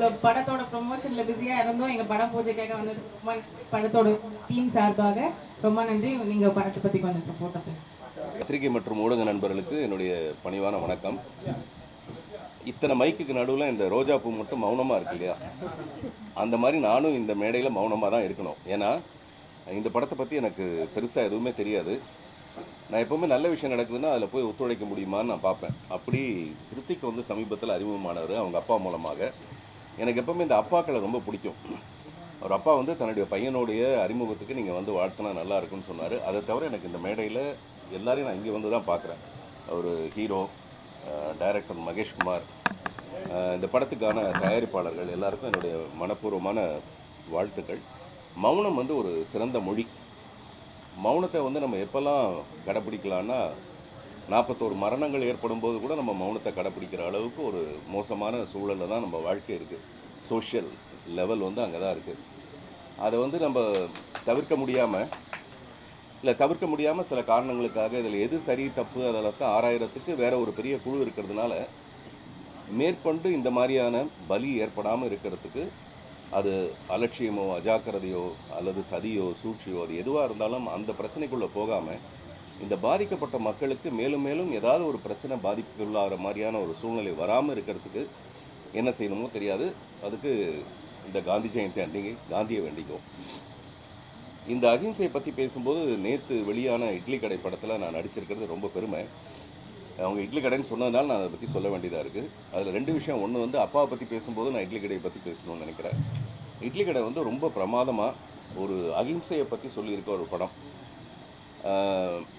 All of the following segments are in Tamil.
அவ்வளோ படத்தோட ப்ரொமோஷனில் பிஸியாக இருந்தோம். எங்கள் படம் பூஜைக்காக வந்து ரொம்ப படத்தோட டீம் சார்பாக ரொம்ப நன்றி. நீங்கள் படத்தை பற்றி கொஞ்சம் சப்போர்ட் பத்திரிகை மற்றும் ஊடக நண்பர்களுக்கு என்னுடைய பணிவான வணக்கம். இத்தனை மைக்குக்கு நடுவில் இந்த ரோஜா பூ மட்டும் மௌனமாக இருக்கு இல்லையா? அந்த மாதிரி நானும் இந்த மேடையில் மௌனமாக தான் இருக்கணும். ஏன்னா இந்த படத்தை பற்றி எனக்கு பெருசாக எதுவுமே தெரியாது. நான் எப்போவுமே நல்ல விஷயம் நடக்குதுன்னா அதில் போய் ஒத்துழைக்க முடியுமான்னு நான் பார்ப்பேன். அப்படி கிருத்திக் வந்து சமீபத்தில் அறிமுகமானவர் அவங்க அப்பா மூலமாக. எனக்கு எப்போவுமே இந்த அப்பாக்களை ரொம்ப பிடிக்கும். அவர் அப்பா வந்து தன்னுடைய பையனுடைய அறிமுகத்துக்கு நீங்கள் வந்து வாழ்த்தினா நல்லா இருக்கும்னு சொன்னார். அதை தவிர எனக்கு இந்த மேடையில் எல்லாரையும் நான் இங்கே வந்து தான் பார்க்குறேன் அவர் ஹீரோ டைரக்டர் மகேஷ்குமார் இந்த படத்துக்கான தயாரிப்பாளர்கள் எல்லாருக்கும் என்னுடைய மனப்பூர்வமான வாழ்த்துக்கள். மௌனம் வந்து ஒரு சிறந்த மொழி. மௌனத்தை வந்து நம்ம எப்போல்லாம் கடைப்பிடிக்கலான்னா நாற்பத்தோரு மரணங்கள் ஏற்படும் போது கூட நம்ம மௌனத்தை கடைப்பிடிக்கிற அளவுக்கு ஒரு மோசமான சூழலில் தான் நம்ம வாழ்க்கை இருக்குது சோஷியல் லெவல் வந்து அங்கே தான் இருக்குது அதை வந்து நம்ம தவிர்க்க முடியாமல் இல்லை தவிர்க்க முடியாமல் சில காரணங்களுக்காக இதில் எது சரி தப்பு அதெல்லாம் தான் ஆராயறதுக்கு வேற ஒரு பெரிய குழு இருக்கிறதுனால மேற்கொண்டு இந்த மாதிரியான பலி ஏற்படாமல் இருக்கிறதுக்கு அது அலட்சியமோ அஜாக்கிரதையோ அல்லது சதியோ சூழ்ச்சியோ அது எதுவாக இருந்தாலும் அந்த பிரச்சனைக்குள்ளே போகாமல் இந்த பாதிக்கப்பட்ட மக்களுக்கு மேலும் மேலும் ஏதாவது ஒரு பிரச்சனை பாதிப்புக்குள்ளாகிற மாதிரியான ஒரு சூழ்நிலை வராமல் இருக்கிறதுக்கு என்ன செய்யணுமோ தெரியாது. அதுக்கு இந்த காந்தி ஜெயந்தி அன்றைக்கி காந்தியை வேண்டிக்கும் இந்த அகிம்சையை பற்றி பேசும்போது நேற்று வெளியான இட்லி கடை படத்தில் நான் நடிச்சிருக்கிறது ரொம்ப பெருமை. அவங்க இட்லி கடைன்னு சொன்னதுனால நான் அதை பற்றி சொல்ல வேண்டியதாக இருக்குது அதில் ரெண்டு விஷயம். ஒன்று வந்து அப்பாவை பற்றி பேசும்போது நான் இட்லி கடையை பற்றி பேசணும்னு நினைக்கிறேன். இட்லி கடை வந்து ரொம்ப பிரமாதமாக ஒரு அகிம்சையை பற்றி சொல்லியிருக்க ஒரு படம்.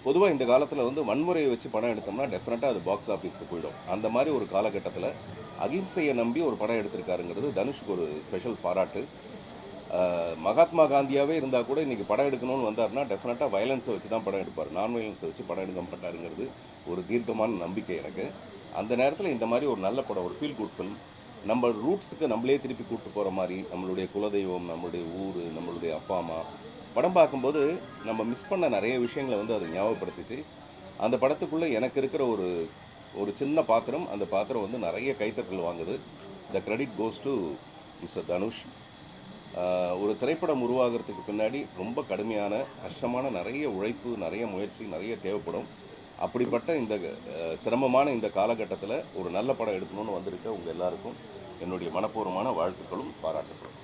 பொதுவாக இந்த காலத்தில் வந்து வன்முறையை வச்சு படம் எடுத்தோம்னா டெஃபினட்டாக அது பாக்ஸ் ஆஃபீஸ்க்கு போயிடும். அந்த மாதிரி ஒரு காலகட்டத்தில் அகிம்சையை நம்பி ஒரு படம் எடுத்திருக்காருங்கிறது தனுஷ்க்கு ஒரு ஸ்பெஷல் பாராட்டு. மகாத்மா காந்தியாகவே இருந்தால் கூட இன்றைக்கி படம் எடுக்கணும்னு வந்தார்னா டெஃபினட்டாக வயலன்ஸை வச்சு தான் படம் எடுப்பார். நான் வயலன்ஸை வச்சு படம் எடுக்க மாட்டாருங்கிறது ஒரு தீர்க்கமான நம்பிக்கை எனக்கு. அந்த நேரத்தில் இந்த மாதிரி ஒரு நல்ல படம் ஒரு ஃபீல் குட் ஃபில்ம் நம்ம ரூட்ஸுக்கு நம்மளே திருப்பி கூப்பிட்டு போகிற மாதிரி நம்மளுடைய குலதெய்வம் நம்மளுடைய ஊர் நம்மளுடைய அப்பா அம்மா படம் பார்க்கும்போது நம்ம மிஸ் பண்ண நிறைய விஷயங்களை வந்து அது ஞாபகப்படுத்துச்சு. அந்த படத்துக்குள்ளே எனக்கு இருக்கிற ஒரு ஒரு சின்ன பாத்திரம் அந்த பாத்திரம் வந்து நிறைய கைத்தட்டல் வாங்குது. The credit goes to mister Dhanush ஒரு திரைப்படம் உருவாகிறதுக்கு பின்னாடி ரொம்ப கடுமையான கஷ்டமான நிறைய உழைப்பு நிறைய முயற்சி நிறைய தேவைப்படும். அப்படிப்பட்ட இந்த சிரமமான இந்த காலகட்டத்தில் ஒரு நல்ல படம் எடுக்கணும்னு வந்திருக்க உங்கள் எல்லாருக்கும் என்னுடைய மனப்பூர்வமான வாழ்த்துக்களும் பாராட்டுகளும்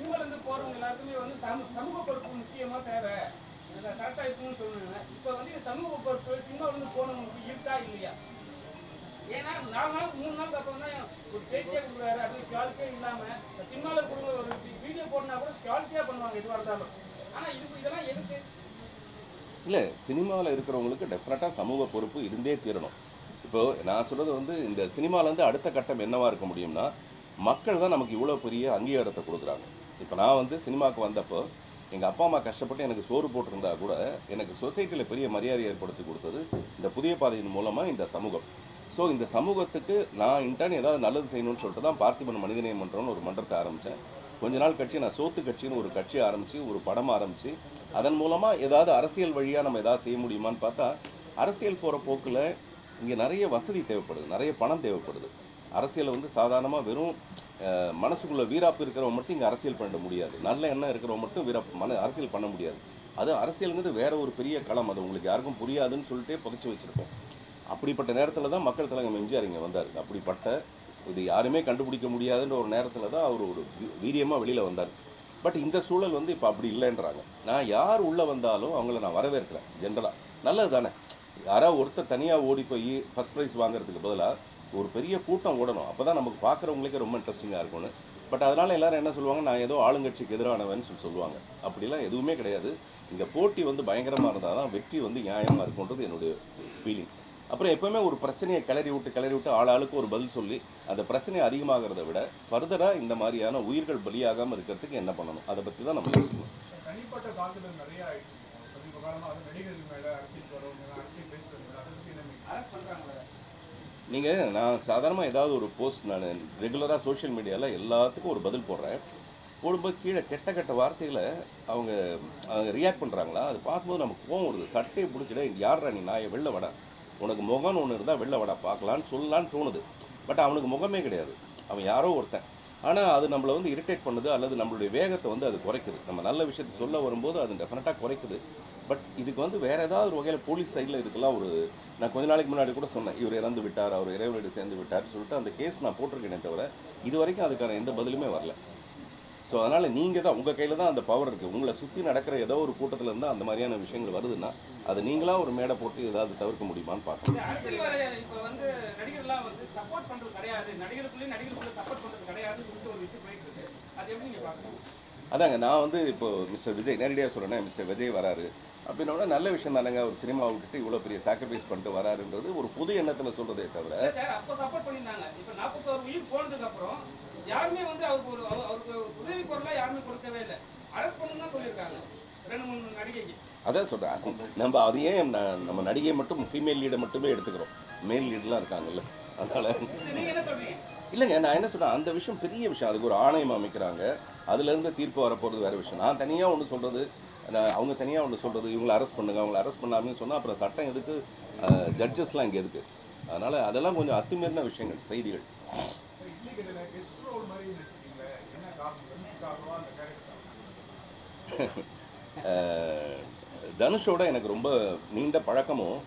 All the best. போறவங்க எல்லாருக்குமே வந்து சமூக சமூக பொறுப்பு முக்கியமா தேவை. கரெக்டா இருக்குன்னு சொல்லுவாங்க. இப்ப வந்து இந்த சமூக பொறுப்பு சினிமால போனவங்களுக்கு இருக்கா இல்லையா? ஏன்னா நாலு நாள் மூணு நாளுக்கு அப்புறம் தான் ஒரு பேட்டியே கொடுக்குறாரு. அது குவாலிட்டியே இல்லாமல் இந்த சினிமால கொடுங்க ஒரு வீடியோ போடனா கூட குவாலிட்டியா பண்ணுவாங்க எதுவாக இருந்தாலும். ஆனால் இது இதெல்லாம் எதுக்கு? இல்லை சினிமாவில் இருக்கிறவங்களுக்கு டெஃபினட்டாக சமூக பொறுப்பு இருந்தே தீரணும். இப்போது நான் சொல்கிறது வந்து இந்த சினிமாவிலேருந்து அடுத்த கட்டம் என்னவாக இருக்க முடியும்னா மக்கள் தான் நமக்கு இவ்வளோ பெரிய அங்கீகாரத்தை கொடுக்குறாங்க. இப்போ நான் வந்து சினிமாவுக்கு வந்தப்போ எங்கள் அப்பா அம்மா கஷ்டப்பட்டு எனக்கு சோறு போட்டிருந்தா கூட எனக்கு சொசைட்டியில் பெரிய மரியாதை ஏற்படுத்தி கொடுத்தது இந்த புதிய பாதையின் மூலமாக இந்த சமூகம். ஸோ இந்த சமூகத்துக்கு நான் இன்டர்ன் ஏதாவது நல்லது செய்யணும்னு சொல்லிட்டு தான் பார்த்திபன் மனிதநேயம் மன்றம்னு ஒரு மன்றத்தை ஆரம்பித்தேன் கொஞ்ச நாள் கட்சி நான் சோத்து கட்சின்னு ஒரு கட்சி ஆரம்பித்து ஒரு படம் ஆரம்பித்து அதன் மூலமாக ஏதாவது அரசியல் வழியாக நம்ம ஏதாவது செய்ய முடியுமான்னு பார்த்தா அரசியல் போகிற போக்கில் இங்கே நிறைய வசதி தேவைப்படுது நிறைய பணம் தேவைப்படுது. அரசியலை வந்து சாதாரணமாக வெறும் மனசுக்குள்ள வீராப்பு இருக்கிறவங்க மட்டும் இங்கே அரசியல் பண்ண முடியாது. நல்ல எண்ணம் இருக்கிறவங்க மட்டும் வீராப்பு மன அரசியல் பண்ண முடியாது. அது அரசியலுங்கிறது வேற ஒரு பெரிய களம். அது உங்களுக்கு யாருக்கும் புரியாதுன்னு சொல்லிட்டே புதைச்சி வச்சுருக்கோம் அப்படிப்பட்ட நேரத்தில் தான் மக்கள் தலைவர் எம்ஜிஆர் இங்கே வந்தார். அப்படிப்பட்ட இது யாருமே கண்டுபிடிக்க முடியாதுன்ற ஒரு நேரத்தில் தான் அவர் ஒரு வீரியமாக வெளியில் வந்தார். பட் இந்த சூழல் வந்து இப்போ அப்படி இல்லைன்றாங்க. நான் யார் உள்ளே வந்தாலும் அவங்கள நான் வரவேற்கிறேன் ஜென்ரலாக நல்லது தானே யாராவது ஒருத்தர் தனியாக ஓடி போய் ஃபஸ்ட் ப்ரைஸ் வாங்குறதுக்கு பதிலாக ஒரு பெரிய கூட்டம் ஓடணும். அப்போ தான் நமக்கு பார்க்குறவங்களுக்கே ரொம்ப இன்ட்ரெஸ்டிங்காக இருக்கும்னு. பட் அதனால் எல்லாரும் என்ன சொல்லுவாங்க? நான் ஏதோ ஆளுங்கட்சிக்கு எதிரானவன்னு சொல்லி சொல்லுவாங்க. அப்படிலாம் எதுவுமே கிடையாது. இங்கே போட்டி வந்து பயங்கரமாக இருந்தால் தான் வெற்றி வந்து நியாயமாக இருக்கும்ன்றது என்னுடைய ஃபீலிங் அப்புறம் எப்பவுமே ஒரு பிரச்சனையை கிளறி விட்டு கிளறி விட்டு ஆள் ஆளுக்கு ஒரு பதில் சொல்லி அந்த பிரச்சனை அதிகமாகிறத விட ஃபர்தராக இந்த மாதிரியான உயிர்கள் பலியாகாமல் இருக்கிறதுக்கு என்ன பண்ணணும்? அதை பற்றி தான் நம்ம யோசிக்கணும். தனிப்பட்ட தாக்குதல் நிறைய நடிகர்கள் மேல அரசியல் வரவங்க அரசியல் அதை பத்தி என்ன அரெஸ்ட் பண்றாங்களே நீங்கள் நான் சாதாரணமாக ஏதாவது ஒரு போஸ்ட் நான் ரெகுலராக சோஷியல் மீடியாவில் எல்லாத்துக்கும் ஒரு பதில் போடுறேன். போடும்போது கீழே கெட்ட கெட்ட வார்த்தைகளை அவங்க அவங்க ரியாக்ட் பண்ணுறாங்களா அது பார்க்கும்போது நமக்கு கோவம் வருது. சட்டையை பிடிச்சிட யார்ரா நீ? நாயை வெளில வட. உனக்கு முகம்னு ஒன்று இருந்தால் வெளில வட பார்க்கலான்னு சொல்லலான்னு தோணுது. பட் அவனுக்கு முகமே கிடையாது. அவன் யாரோ ஒருத்தன். ஆனால் அது நம்மளை வந்து இரிட்டேட் பண்ணுது அல்லது நம்மளுடைய வேகத்தை வந்து அது குறைக்குது. நம்ம நல்ல விஷயத்தை சொல்ல வரும்போது அது டெஃபினட்டாக குறைக்குது. பட் இதுக்கு வந்து வேறு ஏதாவது ஒரு வகையில் போலீஸ் சைடில் இதுக்கெல்லாம் ஒரு நான் கொஞ்ச நாளைக்கு முன்னாடி கூட சொன்னேன். இவர் இறந்து விட்டார் அவர் இறைவனோடு சேர்ந்து விட்டார் சொல்லிட்டு அந்த கேஸ் நான் போட்டிருக்கேனே தவிர இது வரைக்கும் அதுக்கான எந்த பதிலுமே வரல. ஸோ அதனால் நீங்கள் தான் உங்கள் கையில் தான் அந்த பவர் இருக்குது உங்களை சுற்றி நடக்கிற ஏதோ ஒரு கூட்டத்தில் இருந்தால் அந்த மாதிரியான விஷயங்கள் வருதுன்னா அதை நீங்களாக ஒரு மேடை போட்டு ஏதாவது தவிர்க்க முடியுமான்னு பார்க்கணும்? அதாங்க நான் வந்து இப்போ மிஸ்டர் விஜய் நேரடியாக சொல்கிறேன் மிஸ்டர் விஜய் வராரு அப்படின்னா நல்ல விஷயம் தானேங்க. ஒரு சினிமா விட்டுட்டு இவ்வளோ பெரிய சாக்ரிஃபைஸ் பண்ணிட்டு வராருன்றது ஒரு புது எண்ணத்தில் சொல்கிறதே தவிர யாருமே வந்து அவருக்கு ஒரு அவ- அவருக்கு உதவி குரலா யாருமே கொடுக்கவே இல்லை. அரெஸ்ட் பண்ணணும் தான் சொல்லியிருக்காங்க. ரெண்டு மூணு நடிகைக்கு. அதான் சொல்கிறேன் நம்ம அதையே ந- நம்ம நடிகை மட்டும் ஃபீமேல் லீடை மட்டுமே எடுத்துக்கிறோம். மேல் லீடெலாம் இருக்காங்கல்ல. அதனால் இல்லைங்க நான் என்ன சொல்கிறேன் அந்த விஷயம் பெரிய விஷயம். அதுக்கு ஒரு ஆணையம் அமைக்கிறாங்க. அதுலேருந்து தீர்ப்பு வரப்போகிறது வேறு விஷயம். நான் தனியாக ஒன்று சொல்கிறது நான் அவங்க தனியாக ஒன்று சொல்கிறது இவங்களை அரெஸ்ட் பண்ணுங்க அவங்களை அரெஸ்ட் பண்ணாமன்னு சொன்னால் அப்புறம் சட்டம் எதுக்கு ஜட்ஜஸ்லாம் இங்கே இருக்குது அதனால் அதெல்லாம் கொஞ்சம் அத்துமீறின விஷயங்கள் செய்திகள். என்ன தனுஷோட எனக்கு ரொம்ப நீண்ட பழக்கமும்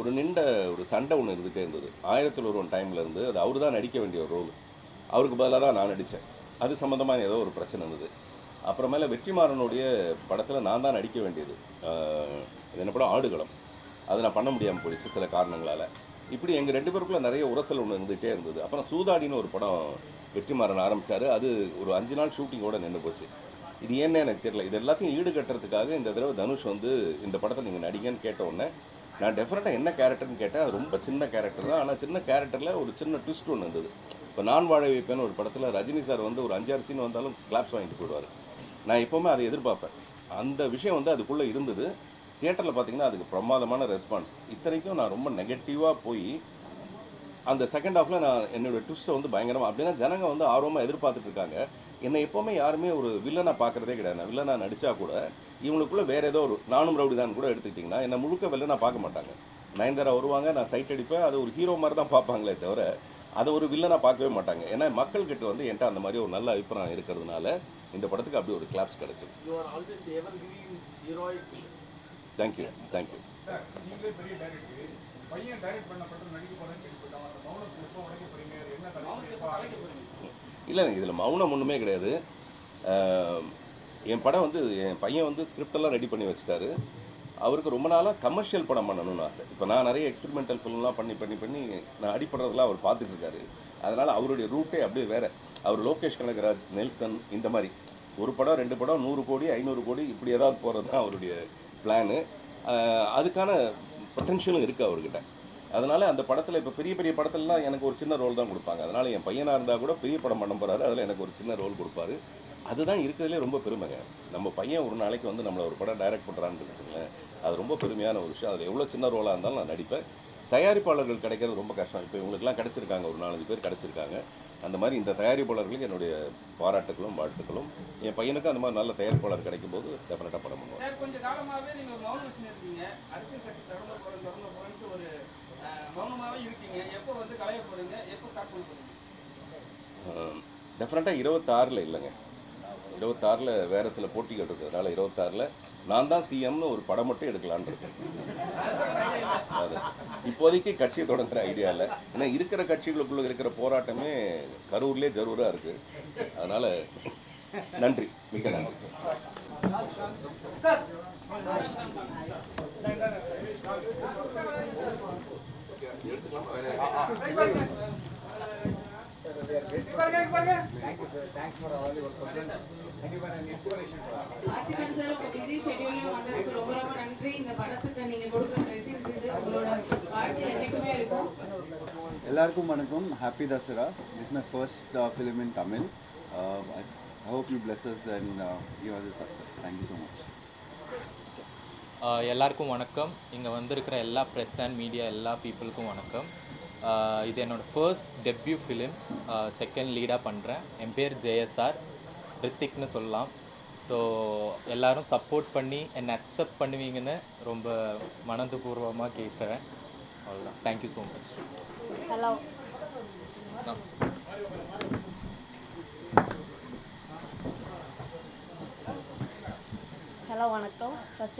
ஒரு நீண்ட ஒரு சண்டை ஒன்று இருந்துகிட்டே இருந்தது. ஆயிரத்தில் ஒருவன் டைமில் இருந்து அது அவர் தான் நடிக்க வேண்டிய ஒரு ரோல் அவருக்கு பதிலாக தான் நான் நடித்தேன் அது சம்மந்தமாக ஏதோ ஒரு பிரச்சனை இருந்தது. அப்புறமேல வெற்றிமாறனுடைய படத்தில் நான் தான் நடிக்க வேண்டியது. இது என்ன படம்? ஆடுகளம். அதை நான் பண்ண முடியாமல் போயிடுச்சு சில காரணங்களால். இப்படி எங்கள் ரெண்டு பேருக்குள்ளே நிறைய உரசல் ஒன்று இருந்துகிட்டே இருந்தது. அப்புறம் சூதாடின்னு ஒரு படம் வெற்றிமாறன் ஆரம்பித்தார் அது ஒரு அஞ்சு நாள் ஷூட்டிங்கோடு நின்று போச்சு. இது என்ன எனக்கு தெரியல. இது எல்லாத்தையும் ஈடுகட்டுறதுக்காக இந்த தடவை தனுஷ் வந்து இந்த படத்தில் நீங்கள் நடிங்கன்னு கேட்ட உடனே நான் டெஃபினட்டாக என்ன கேரக்டர்னு கேட்டேன். அது ரொம்ப சின்ன கேரக்டர் தான். ஆனால் சின்ன கேரக்டரில் ஒரு சின்ன ட்விஸ்ட் ஒன்று இருந்தது. இப்போ நான் வாழ வைப்பேன்னு ஒரு படத்தில் ரஜினி சார் வந்து ஒரு அஞ்சாறு சீன் வந்தாலும் கிளாப்ஸ் வாங்கிட்டு போயிடுவார். நான் எப்போவுமே அதை எதிர்பார்ப்பேன். அந்த விஷயம் வந்து அதுக்குள்ளே இருந்தது. தியேட்டரில் பார்த்தீங்கன்னா அதுக்கு பிரமாதமான ரெஸ்பான்ஸ் இத்தனைக்கும் நான் ரொம்ப நெகட்டிவாக போய் அந்த செகண்ட் ஹாஃபில் நான் என்னோட ட்விஸ்ட்டை வந்து பயங்கரமாக அப்படின்னா ஜனங்க வந்து ஆர்வமாக எதிர்பார்த்துட்டு இருக்காங்க. என்னை எப்போவுமே யாருமே ஒரு வில்லனாக பார்க்குறதே கிடையாது. நான் வில்லனாக நடித்தா கூட இவங்களுக்குள்ள வேறு ஏதோ ஒரு நானும் ரவுடி தான் கூட எடுத்துக்கிட்டிங்கன்னா என்னை முழுக்க வில்லனாக பார்க்க மாட்டாங்க. நயன்தாரா வருவாங்க நான் சைட் அடிப்பேன். அது ஒரு ஹீரோ மாதிரி தான் பார்ப்பாங்களே தவிர அதை ஒரு வில்லனாக பார்க்கவே மாட்டாங்க. ஏன்னா மக்கள்கிட்ட வந்து என்கிட்ட அந்த மாதிரி ஒரு நல்ல அபிப்பிராயம் இருக்கிறதுனால இந்த படத்துக்கு அப்படி ஒரு கிளாப்ஸ் கிடச்சிது. தேங்க்யூ தேங்க்யூ பையன் டைரக்ட் பண்ண படம் நடிக்க போறேன்னு கேள்விப்பட்டோம் அந்த மௌனத்தில் எப்போ உடைக்க போறீங்க? என்ன தலைப்பு எப்போ ஆரம்பிக்க இல்லை இதில் மௌனம் ஒன்றுமே கிடையாது. என் படம் வந்து என் பையன் வந்து ஸ்கிரிப்டெல்லாம் ரெடி பண்ணி வச்சுட்டாரு. அவருக்கு ரொம்ப நாளாக கமர்ஷியல் படம் பண்ணணும்னு ஆசை. இப்போ நான் நிறைய எக்ஸ்பெரிமெண்டல் ஃபிலிம்லாம் பண்ணி பண்ணி பண்ணி நான் அடிப்படுறதெல்லாம் அவர் பார்த்துட்டு இருக்காரு அதனால் அவருடைய ரூட்டே அப்படியே வேறு. அவர் லோகேஷ் கனகராஜ் நெல்சன் இந்த மாதிரி. ஒரு படம் ரெண்டு படம் நூறு கோடி ஐநூறு கோடி இப்படி ஏதாவது போகிறது தான் அவருடைய பிளானு அதுக்கான பொட்டென்ஷியலும் இருக்குது அவர்கிட்ட. அதனால் அந்த படத்தில் இப்போ பெரிய பெரிய படத்துலலாம் எனக்கு ஒரு சின்ன ரோல் தான் கொடுப்பாங்க. அதனால் என் பையனாக இருந்தால் கூட பெரிய படம் பண்ண போகிறாரு அதில் எனக்கு ஒரு சின்ன ரோல் கொடுப்பாரு. அதுதான் இருக்கிறதுலே ரொம்ப பெருமைங்க. நம்ம பையன் ஒரு நாளைக்கு வந்து நம்மளை ஒரு படம் டைரக்ட் பண்ணுறான்னு வச்சுங்களேன் அது ரொம்ப பெருமையான ஒரு விஷயம். அதில் எவ்வளோ சின்ன ரோலாக இருந்தாலும் நான் நடிப்பேன். தயாரிப்பாளர்கள் கிடைக்கிறது ரொம்ப கஷ்டம். இப்போ இவங்களுக்குலாம் கிடச்சிருக்காங்க. ஒரு நாலஞ்சு பேர் கிடச்சிருக்காங்க. அந்த மாதிரி இந்த தயாரிப்பாளர்களுக்கு என்னுடைய பாராட்டுகளும் வாழ்த்துக்களும். என் பையனுக்கும் அந்த மாதிரி நல்ல தயாரிப்பாளர் கிடைக்கும்போது டெஃபினட்டாக படம் பண்ணுவோம் சார் கொஞ்ச காலமாவே நீங்க மௌனம் வச்சுன்னு இருக்கீங்க. அரசியல் கட்சி போறேன் தொடங்க போறேன்ட்டு ஒரு அஹ், மௌனமாவே இருக்கீங்க. எப்போ வந்து கலைய போறீங்க? எப்போ ஸ்டார்ட் பண்ண போறீங்க? டெஃபினட்டாக இருபத்தாறில் இல்லைங்க. இருபத்தாறில் வேறு சில போட்டிகள் இருக்கிறதுனால இருபத்தாறில் நான் தான் சிஎம்னு ஒரு படம் மட்டும் எடுக்கலான்னு இருக்கேன். அது. இப்போதைக்கு கட்சியை தொடங்குற ஐடியா இல்லை. ஏன்னா இருக்கிற கட்சிகளுக்குள்ள இருக்கிற போராட்டமே கரூர்லேயே ஜரூராக இருக்குது அதனால் நன்றி. மிக்க நன்றி. Thank ரொம்ப ரொம்ப நன்றி இந்த படத்துக்கு நீங்க கொடுக்குற உங்களோட வாழ்க்கை இருக்கும் எல்லாருக்கும் வணக்கம் happy Dussehra this my first film in Tamil I hope you blesses and you are success thank you so much எல்லாருக்கும் வணக்கம். இங்கே வந்திருக்கிற எல்லா ப்ரெஸ் அண்ட் மீடியா எல்லா பீப்புளுக்கும் வணக்கம். இது என்னோடய ஃபர்ஸ்ட் டெப்யூ ஃபிலிம் செகண்ட் லீடாக பண்ணுறேன் என் பேர் ஜேஎஸ்ஆர் ரித்திக்னு சொல்லலாம். ஸோ எல்லோரும் சப்போர்ட் பண்ணி என்னை அக்செப்ட் பண்ணுவீங்கன்னு ரொம்ப மனதுபூர்வமாக கேட்குறேன் அவ்வளோதான் thank you so much hello வணக்கம். Hello,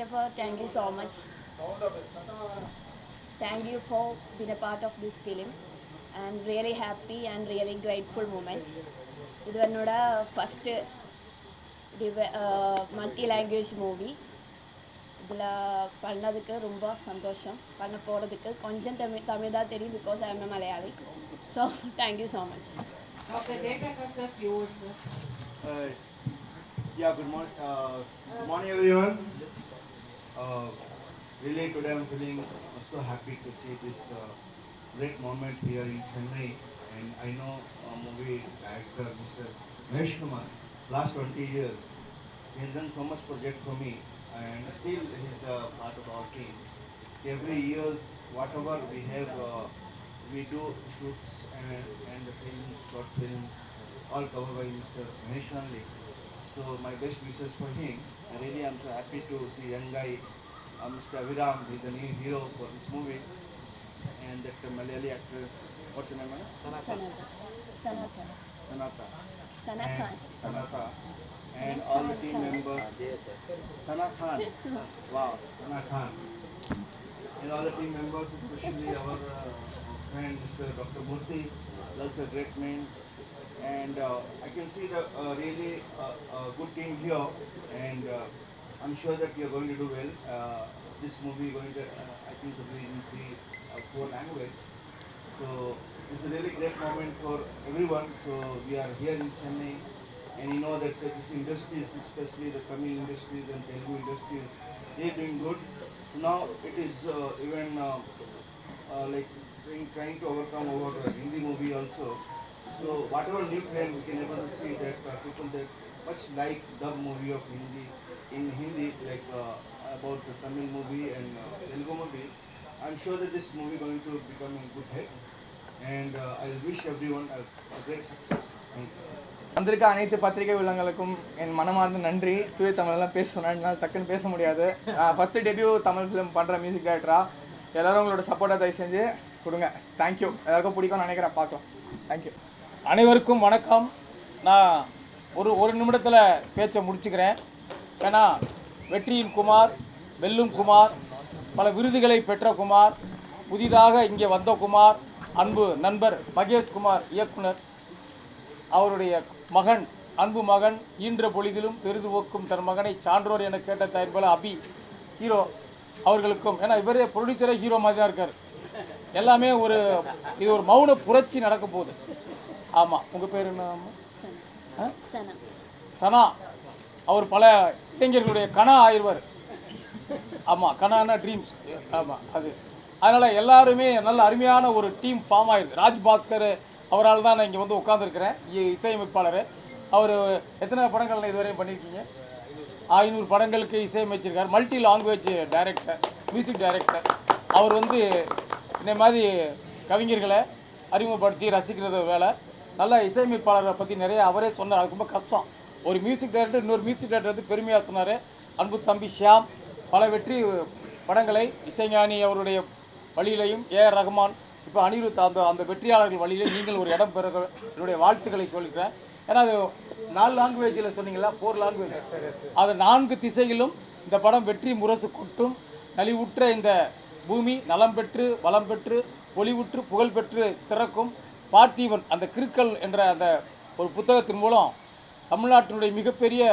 of all thank you so much. Thank you for being a part of this film and really happy and really grateful moment. இது என்னோட ஃபஸ்ட்டு டிவ மல்டி லாங்குவேஜ் மூவி இதில் பண்ணதுக்கு ரொம்ப சந்தோஷம் பண்ண போகிறதுக்கு கொஞ்சம் தமிழ் தமிழ் தான் தெரியும் because I am Malayali so thank you so much doctor Jayaprakash sir few words, sir. Uh, yeah, good morning. Uh, good morning, everyone. Uh, really, today I'm feeling so happy to see this uh, great moment here in Chennai. And I know uh, movie director Mr. Mahesh Kumar. Last 20 years, he has done so much project for me, and still he's the part of our team. Every years, whatever we have, uh, we do shoots and, and the film, short film, all covered by Mr. Mahesh only. So my best wishes for him. Really, I really am so happy to see young guy, uh, Mr. Aviram, he's the new hero for this movie. And that Malayali actress, what's her name? Sanata. Sanata. Sanata. Sanata. Sanata. And all the team members. Ah, Sana Wow, Sana And all the team members, especially our uh, friend Mr. Dr. Murthy, also a great man. And uh, I can see the uh, really uh, uh, good team here. And uh, I'm sure that you're going to do well. Uh, this movie going to, uh, I think, to be in three, uh, four language. So it's a really great moment for everyone. So we are here in Chennai, and you know that uh, this industries, especially the Tamil industries and Telugu industries, they're doing good. So now it is uh, even uh, uh, like trying, to overcome over the Hindi movie also. So whatever new trend we can able to see that uh, people that much like dub movie of Hindi in Hindi like uh, about the Tamil movie and uh, Telugu movie. I'm sure that this movie going to become a good hit, and uh, I wish everyone a, a great success. Thank you. வந்திருக்க அனைத்து பத்திரிகை உள்ளங்களுக்கும் என் மனமார்ந்த நன்றி. தூய தமிழெல்லாம் பேச சொன்னா என்னால் டக்குன்னு பேச முடியாது. ஃபஸ்ட்டு டெபியூ தமிழ் ஃபிலிம் பண்ணுற மியூசிக் டைரக்டரா எல்லாரும் உங்களோட சப்போர்ட்டை தயவு செஞ்சு கொடுங்க. தேங்க்யூ எல்லாருக்கும் பிடிக்கும்னு நினைக்கிறேன். பார்க்கலாம். தேங்க்யூ அனைவருக்கும் வணக்கம். நான் ஒரு ஒரு நிமிடத்தில் பேச்சை முடிச்சுக்கிறேன். ஏன்னா வெற்றியின் குமார் வெல்லும் குமார் பல விருதுகளை பெற்ற குமார் புதிதாக இங்கே வந்த குமார் அன்பு நண்பர் மகேஷ் குமார் இயக்குனர் அவருடைய மகன் அன்பு மகன் ஈன்ற பொழுதிலும் பெரிது போக்கும் தன் மகனை சான்றோர் என கேட்ட தாய் போல அபி ஹீரோ அவர்களுக்கும் ஏன்னா இவரே ப்ரொடியூசரே ஹீரோ மாதிரி தான் இருக்கார். எல்லாமே ஒரு இது ஒரு மௌன புரட்சி நடக்க போகுது. ஆமாம் உங்கள் பேர் என்ன சனா. அவர் பல இளைஞர்களுடைய கனா ஆயிடுவார் ஆமாம் கனானா ட்ரீம்ஸ் ஆமாம் அது. அதனால் எல்லாருமே நல்ல அருமையான ஒரு டீம் ஃபார்ம் ஆயிருக்கு ராஜ் பாஸ்கர் அவரால் தான் நான் இங்கே வந்து உட்காந்துருக்கிறேன் இசையமைப்பாளர். அவர் எத்தனை படங்கள் இதுவரையும் பண்ணியிருக்கீங்க? ஐநூறு படங்களுக்கு இசையமைச்சிருக்கார். Multi language director music director அவர் வந்து இந்த மாதிரி கவிஞர்களை அறிமுகப்படுத்தி ரசிக்கிறது வேலை. நல்ல இசையமைப்பாளரை பற்றி நிறைய அவரே சொன்னார். அது ரொம்ப கஷ்டம். ஒரு மியூசிக் டைரக்டர் இன்னொரு மியூசிக் டைரக்டர் வந்து பெருமையாக சொன்னார். அன்பு தம்பி ஷியாம் பல வெற்றி படங்களை இசைஞானி அவருடைய வழியிலையும் ஏஆர் ரஹ்மான் இப்போ அனிருத் அந்த அந்த வெற்றியாளர்கள் வழியிலே நீங்கள் ஒரு இடம் பெற என்னுடைய வாழ்த்துக்களை சொல்லிக்கிறேன். ஏன்னா அது நாலு லாங்குவேஜில் சொன்னீங்களா ஃபோர் லாங்குவேஜ் அது நான்கு திசையிலும் இந்த படம் வெற்றி முரசு கொட்டும். நலிவுற்ற இந்த பூமி நலம் பெற்று வளம் பெற்று ஒளிவுற்று புகழ் பெற்று சிறக்கும். பார்த்திபன் அந்த கிறுக்கல் என்ற அந்த ஒரு புத்தகத்தின் மூலம் தமிழ்நாட்டினுடைய மிகப்பெரிய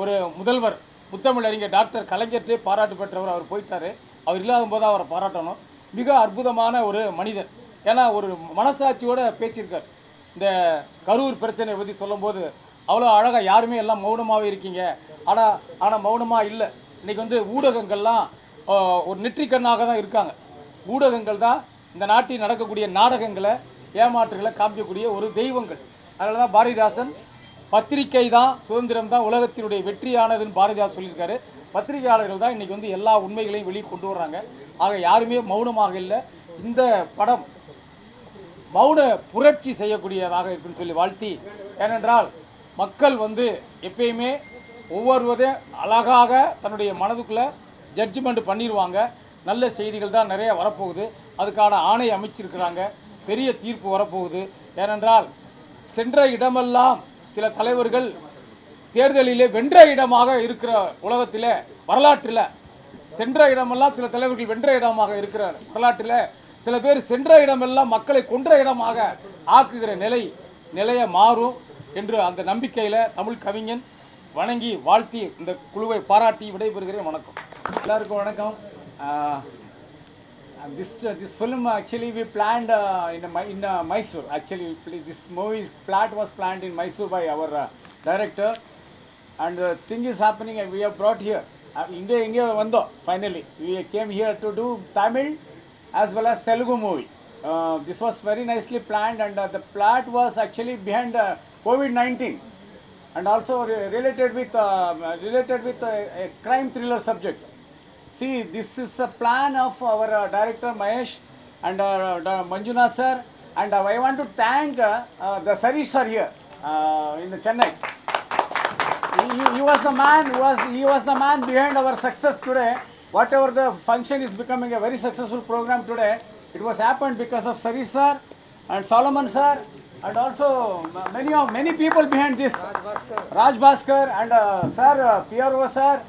ஒரு முதல்வர் முத்தமிழறிஞர் டாக்டர் கலைஞர்கிட்டே பாராட்டு பெற்றவர் அவர் போயிட்டாரு. அவர் இல்லாத போது அவரை பாராட்டணும். மிக அற்புதமான ஒரு மனிதர். ஏன்னா ஒரு மனசாட்சியோடு பேசியிருக்கார். இந்த கரூர் பிரச்சனையை பற்றி சொல்லும்போது அவ்வளோ அழகாக யாருமே எல்லாம் மௌனமாகவே இருக்கீங்க. ஆனால் ஆனால் மௌனமாக இல்லை. இன்றைக்கி வந்து ஊடகங்கள்லாம் ஒரு நெற்றிக்கண்ணாக தான் இருக்காங்க. ஊடகங்கள் தான் இந்த நாட்டில் நடக்கக்கூடிய நாடகங்களை ஏமாற்றுகளை காமிக்கக்கூடிய ஒரு தெய்வங்கள். அதனால தான் பாரதிதாசன் பத்திரிக்கை தான் சுதந்திரம் தான் உலகத்தினுடைய வெற்றியானதுன்னு பாரதியார் சொல்லியிருக்காரு. பத்திரிகையாளர்கள் தான் இன்றைக்கி வந்து எல்லா உண்மைகளையும் வெளியே கொண்டு வர்றாங்க. ஆக யாருமே மௌனமாக இல்லை. இந்த படம் மௌன புரட்சி செய்யக்கூடியதாக இருக்குன்னு சொல்லி வாழ்த்தி ஏனென்றால் மக்கள் வந்து எப்பயுமே ஒவ்வொருவரையும் அழகாக தன்னுடைய மனதுக்குள்ளே ஜட்ஜ்மெண்ட் பண்ணிடுவாங்க நல்ல செய்திகள் தான் நிறைய வரப்போகுது. அதுக்கான ஆணை அமைச்சிருக்கிறாங்க. பெரிய தீர்ப்பு வரப்போகுது. ஏனென்றால் சென்ற இடமெல்லாம் சில தலைவர்கள் தேர்தலிலே வென்ற இடமாக இருக்கிற உலகத்திலே வரலாற்றில் சென்ற இடமெல்லாம் சில தலைவர்கள் வென்ற இடமாக இருக்கிற வரலாற்றில் சில பேர் சென்ற இடமெல்லாம் மக்களை கொன்ற இடமாக ஆக்குகிற நிலை நிலையை மாறும் என்று அந்த நம்பிக்கையில் தமிழ் கவிஞன் வணங்கி வாழ்த்தி இந்த குழுவை பாராட்டி விடைபெறுகிறேன். வணக்கம். எல்லாருக்கும் வணக்கம். This uh, this film actually we planned uh, in in uh, Mysore. Actually, this movie plot was planned in Mysore by our director. And the thing is happening. We have brought here. India, uh, India, Finally, we came here to do Tamil as well as Telugu movie. This was very nicely planned, and the plot was actually behind COVID nineteen, and also related with related with a crime thriller subject. See, this is a plan of our uh, director Mahesh and uh, Manjuna sir, and uh, I want to thank uh, uh, the Sarish sir here uh, in the Chennai. He, he- he was the man who was he was the man behind our success today. Whatever the function is becoming a very successful program today, it was happened because of Sarish sir and Solomon sir and also many of many people behind this. Raj Bhaskar and uh, sir uh, PRO sir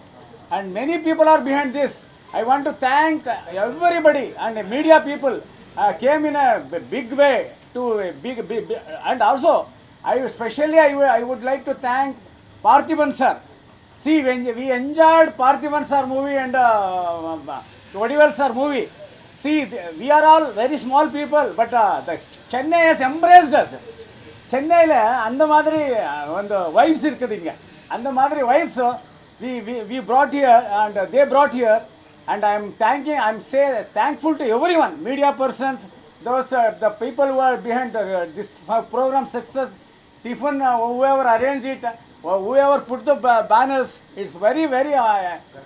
and many people are behind this. I want to thank everybody and the media people uh, came in a b- big way to a big, big, big and also I especially I, w- I would like to thank Parthiban sir. See, when we enjoyed Parthiban sir movie and uh, Vadivel sir movie, see, th- we are all very small people, but uh, the Chennai has embraced us. சென்னையில் அந்த மாதிரி அஹ், வந்து வைப்ஸ் இருக்குது இங்கே அந்த மாதிரி vibes We we we brought here and they brought here and I am thanking I am say thankful to everyone media persons those the people who are behind uh, this f- program success Tiffin, uh, whoever arranged it, uh, whoever put the ba- banners, it's very, very, uh,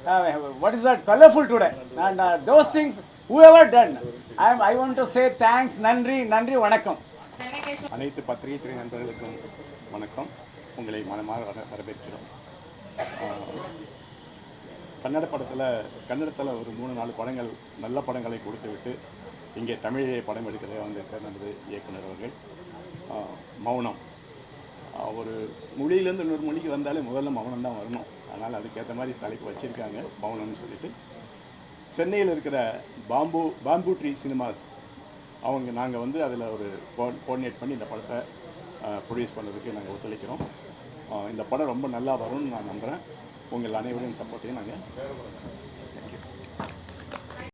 uh, what is that, colorful today. And uh, those things, whoever done, I, am- I want to say thanks, நன்றி நன்றி வணக்கம் அனைத்து பத்திரிகை துறை நண்பர்களுக்கும் வணக்கம் உங்களை மனமாற வர வரவேற்கிறோம் ஆஹ், கன்னட படத்தில் கன்னடத்தில் ஒரு மூணு நாலு படங்கள் நல்ல படங்களை கொடுத்து விட்டு இங்கே தமிழிலே படம் எடுக்கிறதே வந்திருக்க நமது இயக்குனர் அவர்கள். மௌனம். ஒரு மொழியிலேருந்து இன்னொரு மொழிக்கு வந்தாலே முதல்ல மௌனம் தான் வரணும். அதனால் அதுக்கேற்ற மாதிரி தலைப்பு வச்சுருக்காங்க மௌனம்னு சொல்லிட்டு. சென்னையில் இருக்கிற பாம்பு பாம்பு ட்ரீ சினிமாஸ் அவங்க நாங்கள் வந்து அதில் ஒரு கோஆர்டினேட் பண்ணி இந்த படத்தை ப்ரொடியூஸ் பண்ணுறதுக்கு நாங்கள் ஒத்துழைக்கிறோம். இந்த படம் ரொம்ப நல்லா வரும்னு நான் நம்புகிறேன் உங்கள் அனைவரையும் சப்போர்ட்டையும் நாங்கள்